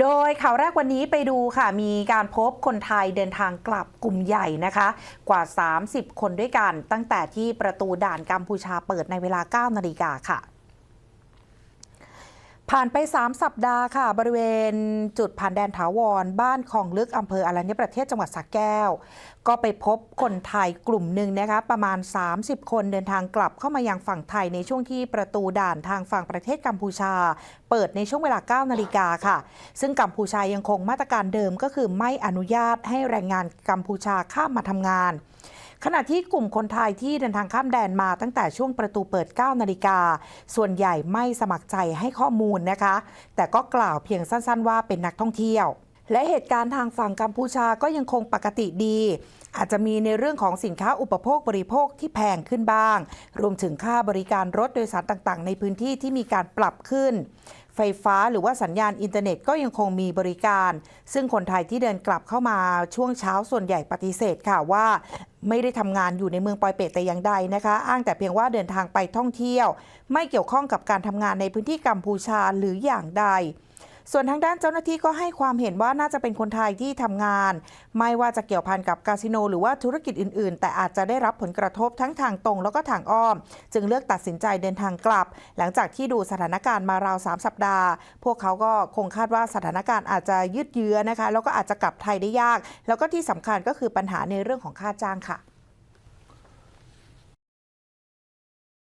โดยข่าวแรกวันนี้ไปดูค่ะมีการพบคนไทยเดินทางกลับกลุ่มใหญ่นะคะ กว่า 30 คนด้วยกัน ตั้งแต่ที่ประตูด่านกัมพูชาเปิดในเวลา 9 นาฬิกาค่ะ ผ่านไป 3 สัปดาห์ค่ะ บริเวณจุดผ่านแดนถาวร บ้านคลองลึกอำเภออรัญญประเทศจังหวัดสระแก้ว ก็ไปพบคนไทยกลุ่มหนึ่งนะคะประมาณ 30 คนเดินทางกลับเข้ามายังฝั่งไทยในช่วงที่ประตูด่านทางฝั่งประเทศกัมพูชา เปิดในช่วงเวลา 9 นาฬิกาค่ะ ซึ่งกัมพูชายังคงมาตรการเดิมก็คือไม่อนุญาตให้แรงงานกัมพูชาข้ามมาทำงาน ขณะที่กลุ่มคนไทยที่เดินทางข้ามแดนมาตั้งแต่ช่วงประตูเปิด 9 นาฬิกา ส่วนใหญ่ไม่สมัครใจให้ข้อมูลนะคะ แต่ก็กล่าวเพียงสั้น ๆ ว่าเป็นนักท่องเที่ยว และเหตุการณ์ทางฝั่งกัมพูชาก็ยังคงปกติดี อาจจะมีในเรื่องของสินค้าอุปโภคบริโภคที่แพงขึ้นบ้าง รวมถึงค่าบริการรถโดยสารต่างๆ ในพื้นที่ที่มีการปรับขึ้น ไฟฟ้าหรือว่าสัญญาณอินเทอร์เน็ตก็ยังคงมีบริการ ซึ่งคนไทยที่เดินกลับเข้ามาช่วงเช้าส่วนใหญ่ปฏิเสธค่ะว่าไม่ได้ทำงานอยู่ในเมืองปอยเปตแต่อย่างใดนะคะ อ้างแต่เพียงว่าเดินทางไปท่องเที่ยว ไม่เกี่ยวข้องกับการทำงานในพื้นที่กัมพูชาหรืออย่างใด ส่วนทางด้านเจ้าหน้าที่ก็ให้ความเห็นว่าน่าจะเป็นคนไทยที่ทำงาน ไม่ว่าจะเกี่ยวพันกับคาสิโน หรือว่าธุรกิจอื่น ๆ แต่อาจจะได้รับผลกระทบทั้งทางตรง แล้วก็ทางอ้อม จึงเลือกตัดสินใจเดินทางกลับ หลังจากที่ดูสถานการณ์มาราว 3 สัปดาห์ พวกเขาก็คงคาดว่าสถานการณ์อาจจะยืดเยื้อนะคะ แล้วก็อาจจะกลับไทยได้ยาก แล้วก็ที่สำคัญก็คือปัญหาในเรื่องของค่าจ้างค่ะ